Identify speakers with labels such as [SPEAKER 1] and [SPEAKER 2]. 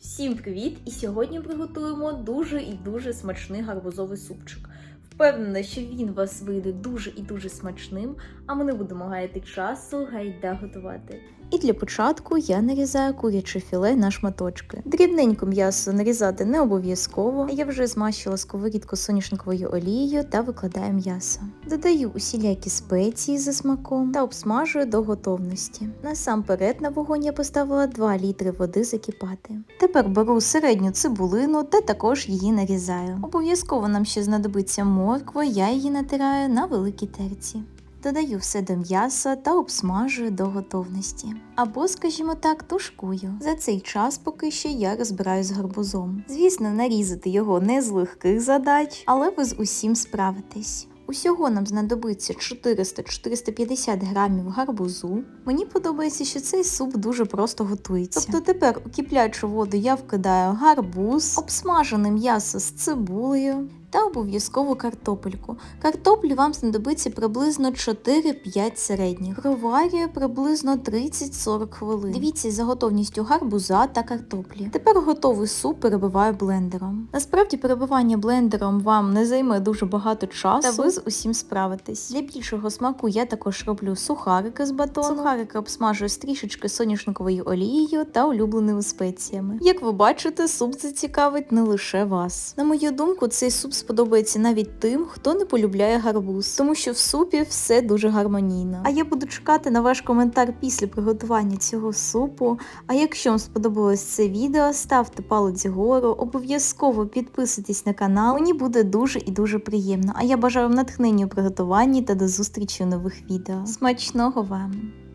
[SPEAKER 1] Всім привіт! І сьогодні приготуємо дуже і дуже смачний гарбузовий супчик. Впевнена, що він вас вийде дуже і дуже смачним, а ми не будемо гаяти часу, гайда готувати. І для початку я нарізаю куряче філе на шматочки. Дрібненько м'ясо нарізати не обов'язково. Я вже змащила сковорідку соняшниковою олією та викладаю м'ясо. Додаю усілякі спеції за смаком та обсмажую до готовності. Насамперед на вогонь я поставила 2 літри води закипати. Тепер беру середню цибулину та також її нарізаю. Обов'язково нам ще знадобиться морква, я її натираю на великій терці. Додаю все до м'яса та обсмажую до готовності. Або, скажімо так, тушкую. За цей час поки що я розбираю з гарбузом. Звісно, нарізати його не з легких задач, але ви з усім справитесь. Усього нам знадобиться 400-450 грамів гарбузу. Мені подобається, що цей суп дуже просто готується. Тобто тепер у киплячу воду я вкидаю гарбуз, обсмажене м'ясо з цибулею та обов'язково картопельку. Картоплі вам знадобиться приблизно 4-5 середніх. Проварюю приблизно 30-40 хвилин. Дивіться за готовністю гарбуза та картоплі. Тепер готовий суп перебиваю блендером. Насправді перебивання блендером вам не займе дуже багато часу, та ви з усім справитесь. Для більшого смаку я також роблю сухарики з батону. Сухарики обсмажую з трішечки соняшниковою олією та улюбленими спеціями. Як ви бачите, суп зацікавить не лише вас. На мою думку, цей суп сподобається навіть тим, хто не полюбляє гарбуз, тому що в супі все дуже гармонійно. А я буду чекати на ваш коментар після приготування цього супу. А якщо вам сподобалось це відео, ставте палець вгору, обов'язково підписуйтесь на канал. Мені буде дуже і дуже приємно. А я бажаю вам натхнення у приготуванні та до зустрічі у нових відео. Смачного вам!